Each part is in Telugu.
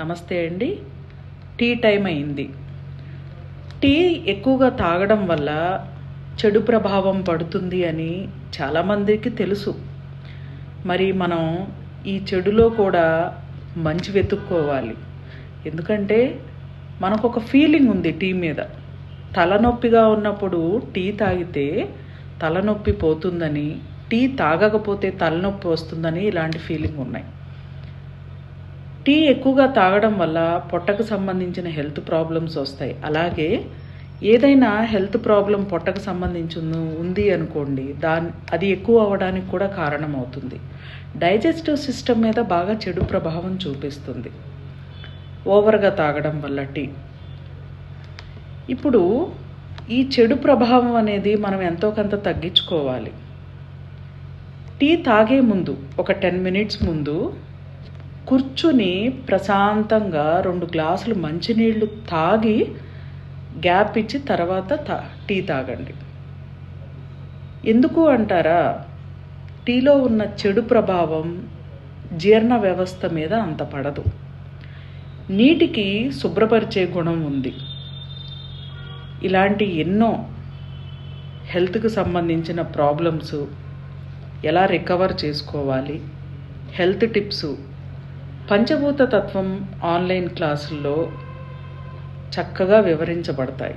నమస్తే అండి. టీ టైం అయింది. టీ ఎక్కువగా తాగడం వల్ల చెడు ప్రభావం పడుతుంది అని చాలామందికి తెలుసు. మరి మనం ఈ చెడులో కూడా మంచి వెతుక్కోవాలి. ఎందుకంటే మనకు ఒక ఫీలింగ్ ఉంది టీ మీద. తలనొప్పిగా ఉన్నప్పుడు టీ తాగితే తలనొప్పి పోతుందని టీ తాగకపోతే తలనొప్పి వస్తుందని ఇలాంటి ఫీలింగ్ ఉన్నాయి. టీ ఎక్కువగా తాగడం వల్ల పొట్టకు సంబంధించిన హెల్త్ ప్రాబ్లమ్స్ వస్తాయి. అలాగే ఏదైనా హెల్త్ ప్రాబ్లం పొట్టకు సంబంధించింది ఉంది అనుకోండి దాని అది ఎక్కువ అవ్వడానికి కూడా కారణమవుతుంది. డైజెస్టివ్ సిస్టమ్ మీద బాగా చెడు ప్రభావం చూపిస్తుంది. ఓవర్గా తాగడం వల్ల టీ. ఇప్పుడు ఈ చెడు ప్రభావం అనేది మనం ఎంతో కొంత తగ్గించుకోవాలి. టీ తాగే ముందు ఒక టెన్ మినిట్స్ ముందు కూర్చుని ప్రశాంతంగా రెండు గ్లాసులు మంచినీళ్ళు తాగి గ్యాప్ ఇచ్చి తర్వాత తా టీ తాగండి. ఎందుకు అంటారా? టీలో ఉన్న చెడు ప్రభావం జీర్ణ వ్యవస్థ మీద అంత పడదు. నీటికి శుభ్రపరిచే గుణం ఉంది. ఇలాంటి ఎన్నో హెల్త్కి సంబంధించిన ప్రాబ్లమ్స్ ఎలా రికవర్ చేసుకోవాలి? హెల్త్ టిప్స్ పంచభూత తత్వం ఆన్లైన్ క్లాసుల్లో చక్కగా వివరించబడతాయి.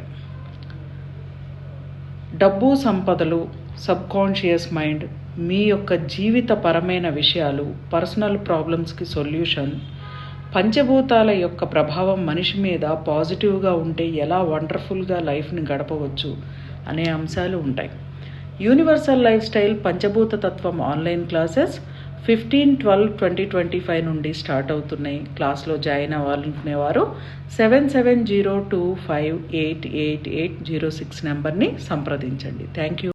డబ్బు సంపదలు సబ్కాన్షియస్ మైండ్ మీ యొక్క జీవితపరమైన విషయాలు పర్సనల్ ప్రాబ్లమ్స్కి సొల్యూషన్ పంచభూతాల యొక్క ప్రభావం మనిషి మీద పాజిటివ్గా ఉంటే ఎలా వండర్ఫుల్గా లైఫ్ని గడపవచ్చు అనే అంశాలు ఉంటాయి. యూనివర్సల్ లైఫ్ స్టైల్ పంచభూత తత్వం online classes fifteen twelve twenty twenty five నుండి స్టార్ట్ అవుతున్నాయి. క్లాస్లో join అవ్వాలనుకునేవారు seven seven zero two five eight eight eight zero six నెంబర్ని సంప్రదించండి. Thank you.